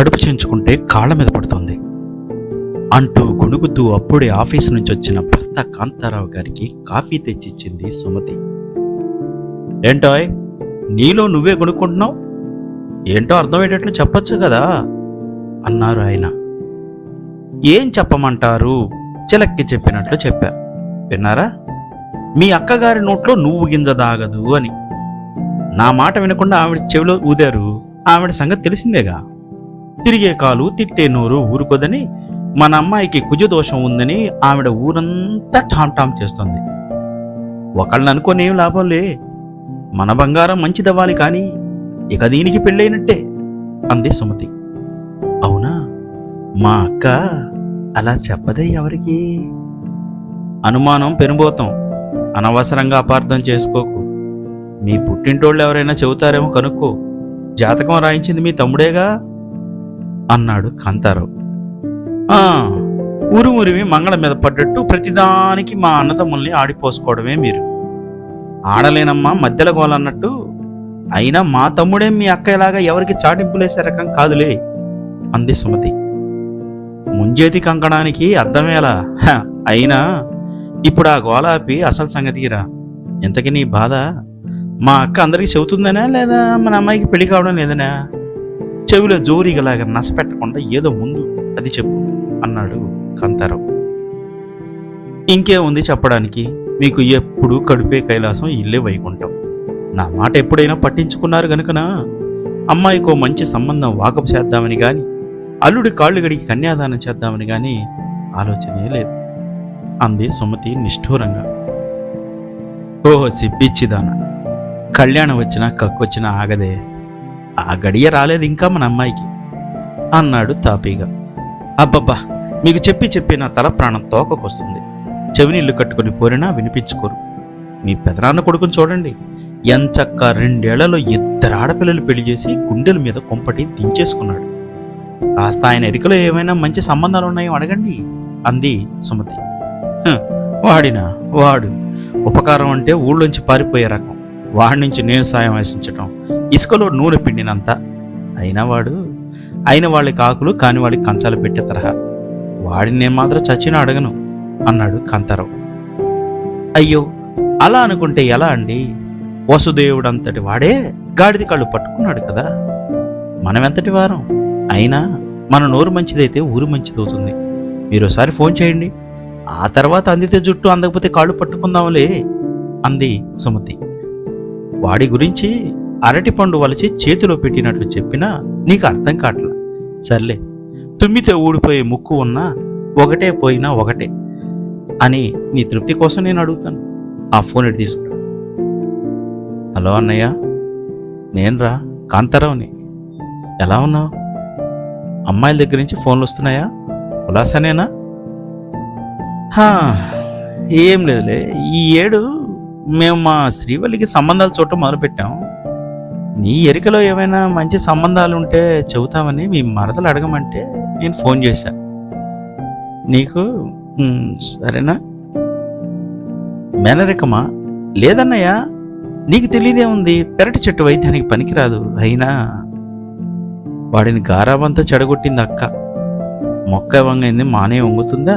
కడుపు చించుకుంటే కాళ్ళ మీద పడుతుంది. అంటూ గొణుగుతూ అప్పుడే ఆఫీసు నుంచి వచ్చిన భర్త కాంతారావు గారికి కాఫీ తెచ్చిచ్చింది సుమతి. ఏంటోయ్ నీలో నువ్వే కొనుక్కుంటున్నావు ఏంటో అర్థమయ్యేటట్లు చెప్పచ్చు కదా? అన్నారు ఆయన. ఏం చెప్పమంటారు? చిలక్కి చెప్పినట్లు చెప్పా. విన్నారా? మీ అక్కగారి నోట్లో నువ్వు గింజ దాగదు అని. నా మాట వినకుండా ఆవిడ చెవిలో ఊదారు. ఆవిడ సంగతి తెలిసిందేగా? తిరిగే కాలు తిట్టే నోరు ఊరుకోదని మన అమ్మాయికి కుజదోషం ఉందని ఆవిడ ఊరంతా టామ్ టామ్ చేస్తుంది. ఒకళ్ళని అనుకోని ఏం లాభంలే మన బంగారం మంచిదవ్వాలి కానీ ఇక దీనికి పెళ్ళైనట్టే అంది సుమతి. అవునా? మా అక్క అలా చెప్పదే ఎవరికి? అనుమానం పెనుబోతాం అనవసరంగా అపార్థం చేసుకోకు. మీ పుట్టింటోళ్ళు ఎవరైనా చెబుతారేమో కనుక్కో. జాతకం రాయించింది మీ తమ్ముడేగా? అన్నాడు కాంతారావు. ఆ ఉరుమురివి మంగళ మీద పడ్డట్టు ప్రతిదానికి మా అన్నదమ్ముల్ని ఆడిపోసుకోవడమే మీరు. ఆడలేనమ్మా మధ్యలో గోలన్నట్టు. అయినా మా తమ్ముడే మీ అక్కయ్యలాగా ఎవరికి చాటింపులేసే రకం కాదులే అంది సుమతి. ముంజేతి కంకణానికి అర్థమేలా? అయినా ఇప్పుడు ఆ గోలాపి అసలు సంగతికిరా ఇంతకీ నీ బాధ? మా అక్క అందరికీ చెబుతుందనా లేదా? మన అమ్మాయికి పెళ్ళి కావడం లేదనా? చెవిలో జోరీగలాగా నసపెట్టకుండా ఏదో ముందు అది చెప్పు అన్నాడు కాంతారావు. ఇంకేముంది చెప్పడానికి. మీకు ఎప్పుడు కడుపే కైలాసం ఇల్లే వైకుంఠం. నా మాట ఎప్పుడైనా పట్టించుకున్నారు గనుకనా? అమ్మాయికో మంచి సంబంధం వాకపు చేద్దామని కానీ అల్లుడి కాళ్ళు గడికి కన్యాదానం చేద్దామని కానీ ఆలోచనే లేదు. అంది సుమతి నిష్ఠూరంగా. ఓహో సిప్పిచ్చిదాన కళ్యాణం వచ్చినా కక్కొచ్చినా ఆగదే. ఆ గడియ రాలేదు ఇంకా మన అమ్మాయికి. అన్నాడు తాపీగా. అబ్బబ్బా మీకు చెప్పి చెప్పి నా తల ప్రాణం తోకకొస్తుంది. చెవినీళ్ళు కట్టుకుని పోరినా వినిపించుకోరు. మీ పెదనాన్న కొడుకుని చూడండి. ఎంచక్క రెండేళ్ళలో ఇద్దరు ఆడపిల్లలు పెళ్ళి చేసి గుండెల మీద కుంపటి దించేసుకున్నాడు. కాస్త ఆయన ఎరికలో ఏమైనా మంచి సంబంధాలు ఉన్నాయో అడగండి అంది సుమతి. వాడినా? వాడు. ఉపకారం అంటే ఊళ్ళోంచి పారిపోయే రకం. వాడి నుంచి నేను సాయం ఆశించటం. ఇసుకలో నూనె పిండినంత. అయినా వాడు అయిన వాళ్ళకి ఆకులు కాని వాడికి కంచాలు పెట్టే తరహా. వాడిని నేను మాత్రం చచ్చినా అడగను అన్నాడు కాంతారావు. అయ్యో అలా అనుకుంటే ఎలా అండి? వసుదేవుడంతటి వాడే గాడిది కళ్ళు పట్టుకున్నాడు కదా. మనం ఎంతటి వారం? అయినా మన నోరు మంచిదైతే ఊరు మంచిదవుతుంది. మీరు ఒకసారి ఫోన్ చేయండి. ఆ తర్వాత అందితే జుట్టు అందకపోతే కాళ్ళు పట్టుకుందాంలే అంది సుమతి. వాడి గురించి అరటిపండు వలచి చేతిలో పెట్టినట్లు చెప్పినా నీకు అర్థం కావట్లా సర్లే తుమ్మితే ఊడిపోయే ముక్కు ఉన్నా ఒకటే పోయినా ఒకటే అని నీ తృప్తి కోసం నేను అడుగుతాను. ఆ ఫోన్ ఇటు తీసుకురా. హలో అన్నయ్య నేనురా కాంతారావుని. ఎలా ఉన్నావు? అమ్మాయిల దగ్గర నుంచి ఫోన్లు వస్తున్నాయా? ఉలాసనేనా ఏం లేదులే ఈ ఏడు మేము మా శ్రీవల్లికి సంబంధాలు చూడటం మొదలుపెట్టాం. నీ ఎరికలో ఏమైనా మంచి సంబంధాలు ఉంటే చెబుతామని మీ మరదలు అడగమంటే నేను ఫోన్ చేశాను నీకు సరేనా? మేనరికమా? లేదన్నయ్యా నీకు తెలియదే ఉంది పెరటి చెట్టు వైద్యానికి పనికిరాదు అయినా? వాడిని గారాబంతా చెడగొట్టింది అక్క. మొక్క వంగైంది మానే వంగుతుందా?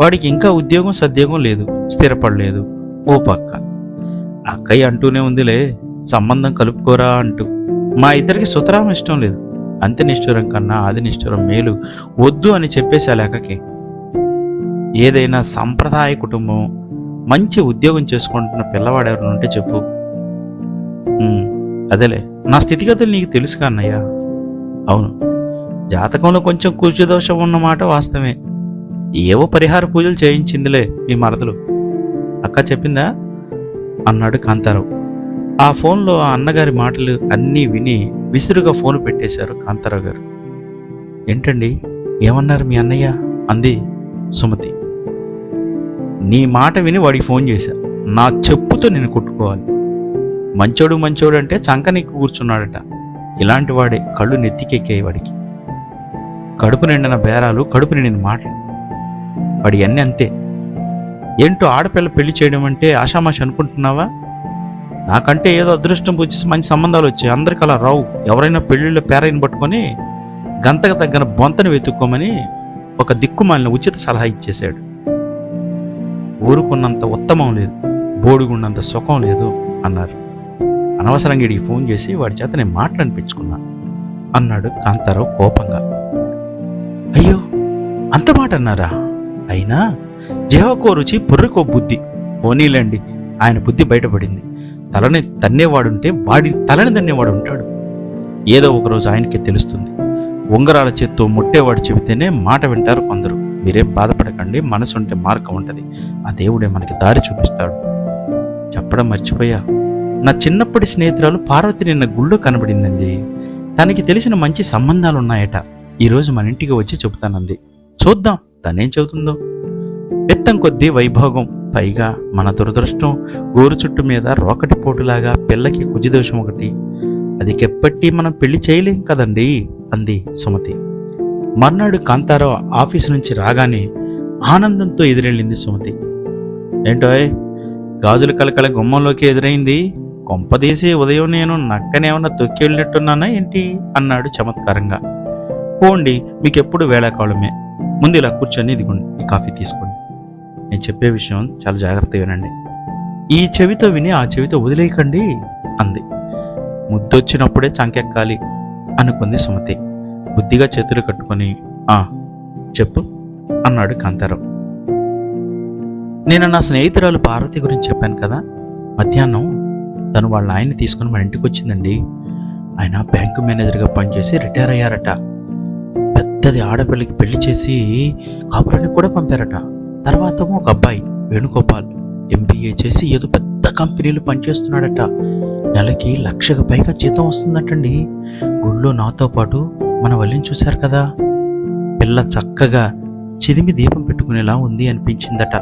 వాడికి ఇంకా ఉద్యోగం సద్యోగం లేదు స్థిరపడలేదు ఓ పక్క. అక్కయ్య అంటూనే ఉందిలే సంబంధం కలుపుకోరా అంటూ. మా ఇద్దరికి సుతరాం ఇష్టం లేదు. అంత్య నిష్ఠురం కన్నా ఆది నిష్ఠురం మేలు వద్దు అని చెప్పేసి ఆ ఏదైనా సంప్రదాయ కుటుంబం మంచి ఉద్యోగం చేసుకుంటున్న పిల్లవాడు ఎవరైనా ఉంటే చెప్పు. అదేలే. నా స్థితిగతులు నీకు తెలుసు కన్నయ్య. అవును. జాతకంలో కొంచెం కూర్చుదోషం ఉన్నమాట వాస్తవమే. ఏవో పరిహార పూజలు చేయించిందిలే మీ మరదలు. అక్క చెప్పిందా? అన్నాడు కాంతారావు. ఆ ఫోన్లో ఆ అన్నగారి మాటలు అన్నీ విని విసురుగా ఫోన్ పెట్టేశారు కాంతారావు గారు. ఏంటండి? ఏమన్నారు మీ అన్నయ్య? అంది సుమతి. నీ మాట విని వాడికి ఫోన్ చేశా. నా చెప్పుతో నేను కొట్టుకోవాలి. మంచోడు మంచోడు అంటే చంకనెక్కి కూర్చున్నాడట. ఇలాంటి వాడే కళ్ళు నెత్తికెక్కాయి వాడికి. కడుపు నిండిన బేరాలు కడుపు నిండిన మాటలు వాడి అన్నీ అంతే. ఏంటో ఆడపిల్ల పెళ్ళి చేయడం అంటే ఆషామాషి అనుకుంటున్నావా? నాకంటే ఏదో అదృష్టం వచ్చేసి మంచి సంబంధాలు వచ్చాయి. అందరికి అలా రావు. ఎవరైనా పెళ్ళిళ్ళ పేరైన పట్టుకొని గంతకు తగ్గిన బొంతను వెతుక్కోమని ఒక దిక్కుమాలిన ఉచిత సలహా ఇచ్చేశాడు. ఊరుకున్నంత ఉత్తమం లేదు. బోడుగున్నంత సుఖం లేదు అన్నారు. అనవసరంగా ఇడికి ఫోన్ చేసి వాడి చేత నేను మాట్లాడిపించుకున్నా అన్నాడు కాంతారావు కోపంగా. అయ్యో అంత మాట అన్నారా? అయినా జీవకో రుచి పుర్రకో బుద్ధి. పోనీలేండి ఆయన బుద్ధి బయటపడింది. తలని తన్నేవాడుంటే వాడి తలని తన్నేవాడు ఉంటాడు. ఏదో ఒకరోజు ఆయనకి తెలుస్తుంది. ఉంగరాల చేత్తో ముట్టేవాడు చెబితేనే మాట వింటారు కొందరు. మీరేం బాధపడకండి మనసు ఉంటే మార్గం ఉంటుంది. ఆ దేవుడే మనకి దారి చూపిస్తాడు. చెప్పడం మర్చిపోయా? నా చిన్నప్పటి స్నేహితురాలు పార్వతి నిన్న గుళ్ళో కనబడిందండి. తనకి తెలిసిన మంచి సంబంధాలు ఉన్నాయట ఈరోజు మన ఇంటికి వచ్చి చెబుతానంది. చూద్దాం తనేం చెబుతుందో. పెత్తం కొద్దీ వైభోగం. పైగా మన దురదృష్టం గోరు చుట్టు మీద రోకటి పోటులాగా పిల్లకి కుజిదోషం ఒకటి. అది కెప్పట్టి మనం పెళ్ళి చేయలేం కదండి? అంది సుమతి. మర్నాడు కాంతారావు ఆఫీసు నుంచి రాగానే ఆనందంతో ఎదురెళ్ళింది సుమతి. ఏంటోయ్ గాజుల కలకల గుమ్మంలోకి ఎదురైంది? కొంపదీసి ఉదయం నేను నక్కనేమన్నా తొక్కి వెళ్ళినట్టున్నానా ఏంటి? అన్నాడు చమత్కారంగా. పోండి మీకెప్పుడు వేళాకాలమే. ముందు ఇలా కూర్చొని ఇదిగోండి ఈ కాఫీ తీసుకోండి. నేను చెప్పే విషయం చాలా జాగ్రత్తగా వినండి. ఈ చెవితో విని ఆ చెవితో వదిలేయకండి అంది. ముద్దొచ్చినప్పుడే చంకెక్కాలి అనుకుంది సుమతి. బుద్ధిగా చేతులు కట్టుకొని ఆ చెప్పు అన్నాడు కాంతారావు. నేను నా స్నేహితురాలు పార్వతి గురించి చెప్పాను కదా మధ్యాహ్నం తను వాళ్ళ ఆయన్ని తీసుకుని మన ఇంటికి వచ్చిందండి ఆయన బ్యాంకు మేనేజర్గా పనిచేసి రిటైర్ అయ్యారట. పెద్దది ఆడపిల్లకి పెళ్ళి చేసి కాపురానికి కూడా పంపారట. తర్వాత ఒక అబ్బాయి వేణుగోపాల్ ఎంబీఏ చేసి ఏదో పెద్ద కంపెనీలు పనిచేస్తున్నాడట. నెలకి లక్షకు పైగా జీతం వస్తుందటండి. గుళ్ళో నాతో పాటు మన వల్లిని చూశారు కదా. పిల్ల చక్కగా చిదిమి దీపం పెట్టుకునేలా ఉంది అనిపించిందట.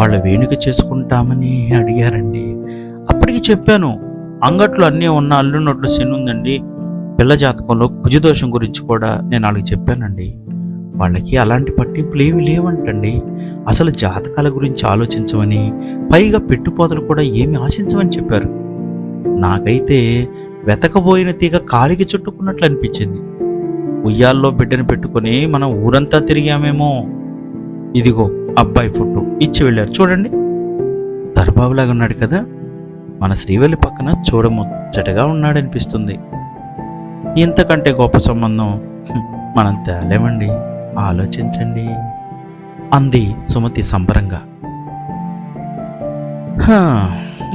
వాళ్ళ వేణుక చేసుకుంటామని అడిగారండి. అప్పటికి చెప్పాను అంగట్లో అన్నీ ఉన్న అల్లున్నట్లు శని ఉందండి. పిల్ల జాతకంలో కుజదోషం గురించి కూడా నేను వాళ్ళకి చెప్పానండి. వాళ్ళకి అలాంటి పట్టింపులు ఏమి లేవంటండి. అసలు జాతకాల గురించి ఆలోచించమని పైగా పెట్టుపోతలు కూడా ఏమి ఆశించమని చెప్పారు. నాకైతే వెతకబోయిన తీగ కాలికి చుట్టుకున్నట్లు అనిపించింది. ఉయ్యాల్లో బిడ్డను పెట్టుకొని మనం ఊరంతా తిరిగామేమో. ఇదిగో అబ్బాయి ఫోటో ఇచ్చి వెళ్ళారు. చూడండి. దర్బాబులాగా ఉన్నాడు కదా. మన శ్రీవల్లి పక్కన చూడముచ్చటగా ఉన్నాడనిపిస్తుంది. ఇంతకంటే గొప్ప సంబంధం. మనం తేలేమండి. ఆలోచించండి. అంది సుమతి సంబరంగా.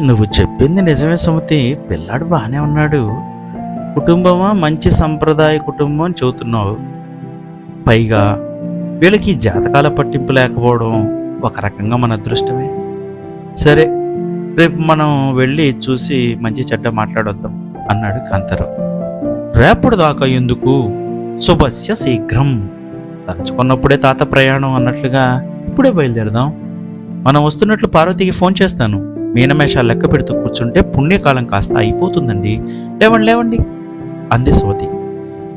నువ్వు చెప్పింది నిజమే సుమతి. పిల్లాడు బాగానే ఉన్నాడు. కుటుంబమా? మంచి సంప్రదాయ కుటుంబం అని చెబుతున్నావు పైగా వీళ్ళకి జాతకాల పట్టింపు లేకపోవడం ఒక రకంగా మన అదృష్టమే. సరే రేపు మనం వెళ్ళి చూసి మంచి చెడ్డ మాట్లాడొద్దాం అన్నాడు కాంతారావు. రేపటి దాకా ఎందుకు? శుభస్య శీఘ్రం. తలుచుకున్నప్పుడే తాత ప్రయాణం అన్నట్లుగా ఇప్పుడే బయలుదేరదాం. మనం వస్తున్నట్లు పార్వతికి ఫోన్ చేస్తాను. మీనమేషాలు లెక్క పెడుతూ కూర్చుంటే పుణ్యకాలం కాస్త అయిపోతుందండి. లేవండి లేవండి అంది సువతి.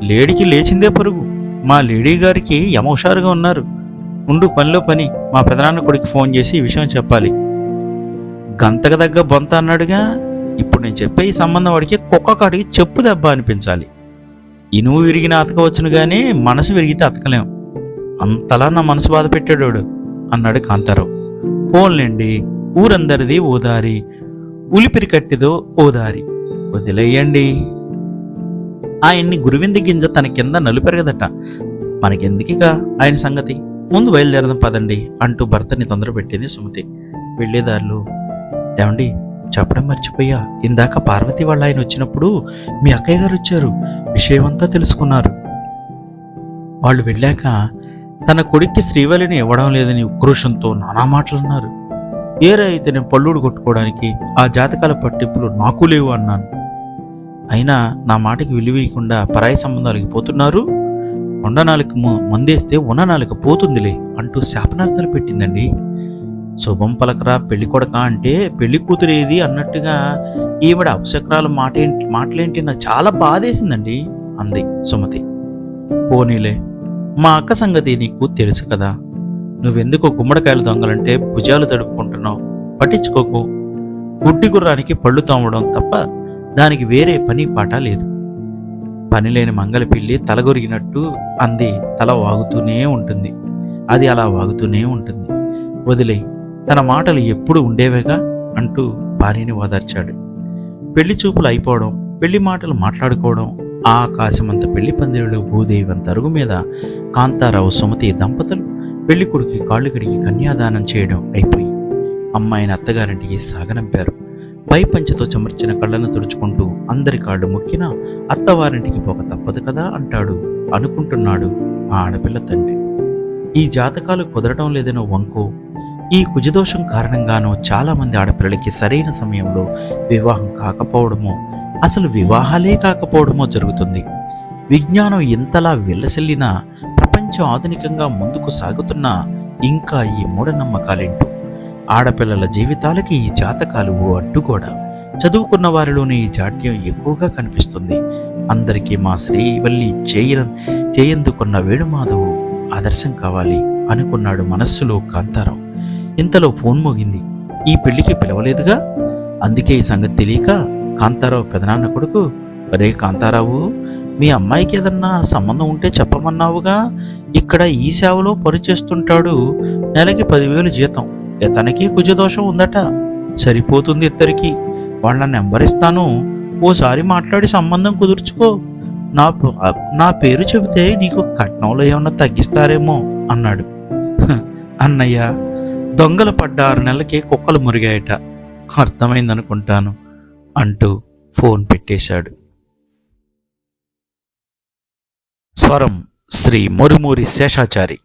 లేడీకి లేచిందే పరుగు. మా లేడీ గారికి యమహుషారుగా ఉన్నారు. ఉండు పనిలో పని. మా పెదనాన్న కొడుకు ఫోన్ చేసి ఈ విషయం చెప్పాలి. గంతకు దగ్గ బొంత అన్నాడుగా. ఇప్పుడు నేను చెప్పే ఈ సంబంధం వాడికి కుక్క కాడికి చెప్పు దెబ్బ అనిపించాలి. ఇనుము విరిగిన అతకవచ్చును కానీ మనసు విరిగితే అతకలేం. అంతలా నా మనసు బాధ పెట్టాడు అన్నాడు కాంతారావు. పోన్లేండి ఊరందరిది ఓదారి ఉలిపిరి కట్టిదో ఓదారి వదిలేయండి. ఆయన్ని గురువింది గింజ తన కింద నలుపెరగదట. మనకెందుకిక ఆయన సంగతి? ముందు బయలుదేరదాం పదండి అంటూ భర్తని తొందర పెట్టింది సుమతి. వెళ్ళేదారులు ఏమండి చెప్పడం మర్చిపోయా? ఇందాక పార్వతి వాళ్ళ ఆయన వచ్చినప్పుడు మీ అక్కయ్య గారు వచ్చారు విషయమంతా తెలుసుకున్నారు. వాళ్ళు వెళ్ళాక తన కొడుక్కి శ్రీవల్లిని ఇవ్వడం లేదని ఉక్రోషంతో నానా మాటలన్నారు. ఏరే అయితే నేను పళ్ళుడు కొట్టుకోవడానికి ఆ జాతకాల పట్టింపులు నాకు లేవు అన్నాను. అయినా నా మాటకి విలువీయకుండా పరాయి సంబంధాలకి పోతున్నారు? కొండ నాలుక ము- మందేస్తే ఉన్న నాలుక పోతుందిలే అంటూ శాపనార్థాలు పెట్టిందండి. శుభం పలకరా పెళ్ళి కొడక అంటే పెళ్ళి కూతురేది ఏది అన్నట్టుగా ఈవిడ అపశక్రాలు మాట ఏంటి మాటలేంటి నాకు చాలా బాధేసిందండి అంది సుమతి. పోనీలే మా అక్క సంగతి నీకు తెలుసు కదా. నువ్వెందుకు గుమ్మడికాయలు దొంగలంటే భుజాలు తడుపుకుంటున్నావు. పట్టించుకోకు. గుడ్డి గుర్రానికి పళ్ళు తోమడం తప్ప దానికి వేరే పని పాట లేదు. పనిలేని మంగళ పిల్లి తలగొరిగినట్టు అంది. తల వాగుతూనే ఉంటుంది. అది అలా వాగుతూనే ఉంటుంది. వదిలే తన మాటలు ఎప్పుడు ఉండేవేగా అంటూ భార్యని ఓదార్చాడు. పెళ్ళి చూపులు అయిపోవడం పెళ్ళి మాటలు మాట్లాడుకోవడం ఆ ఆకాశమంత పెళ్ళి పందిరిలో అంత అరుగు మీద కాంతారావు సుమతి దంపతులు పెళ్ళి కొడుకు కాళ్ళు కడిగి కన్యాదానం చేయడం అయిపోయి అమ్మాయిని అత్తగారింటికి సాగనంపారు. పై పంచతో చెమర్చిన కళ్ళను తుడుచుకుంటూ అందరి కాళ్ళు మొక్కినా అత్తవారింటికి పోక తప్పదు కదా అంటాడు అనుకుంటున్నాడు ఆ ఆడపిల్ల తండ్రి. ఈ జాతకాలు కుదరడం లేదనో వంకో ఈ కుజదోషం కారణంగానో చాలామంది ఆడపిల్లలకి సరైన సమయంలో వివాహం కాకపోవడమో అసలు వివాహాలే కాకపోవడమో జరుగుతుంది. విజ్ఞానం ఎంతలా వెల్లసిల్లినా ప్రపంచం ఆధునికంగా ముందుకు సాగుతున్నా ఇంకా ఈ మూఢనమ్మకాలేంటో? ఆడపిల్లల జీవితాలకి ఈ జాతకాలు ఓ అడ్డుగోడ చదువుకున్న వారిలోనే ఈ జాడ్యం ఎక్కువగా కనిపిస్తుంది. అందరికీ మా శ్రీవల్లి చేయ చేయందుకున్న వేణుమాధవు ఆదర్శం కావాలి అనుకున్నాడు మనస్సులో కాంతారావు. ఇంతలో ఫోన్ మోగింది. ఈ పెళ్ళికి పిలవలేదుగా? అందుకే ఈ సంగతి తెలియక కాంతారావు పెదనాన్న కొడుకు? రే కాంతారావు మీ అమ్మాయికి ఏదన్నా సంబంధం ఉంటే చెప్పమన్నావుగా? ఇక్కడ ఈ సేవలో పనిచేస్తుంటాడు నెలకి పదివేలు జీతం. ఇతనికి కుజదోషం ఉందట. సరిపోతుంది ఇద్దరికి. వాళ్ళ నెంబర్ ఇస్తాను. ఓసారి మాట్లాడి సంబంధం కుదుర్చుకో. నా నా పేరు చెబితే నీకు కట్నంలో ఏమన్నా తగ్గిస్తారేమో అన్నాడు. అన్నయ్య దొంగలు పడ్డ ఆరు నెలలకి కుక్కలు మురిగాయట. అర్థమైందనుకుంటాను. అంటూ ఫోన్ పెట్టేశాడు. స్వరం శ్రీ మురుమూరి శేషాచారి.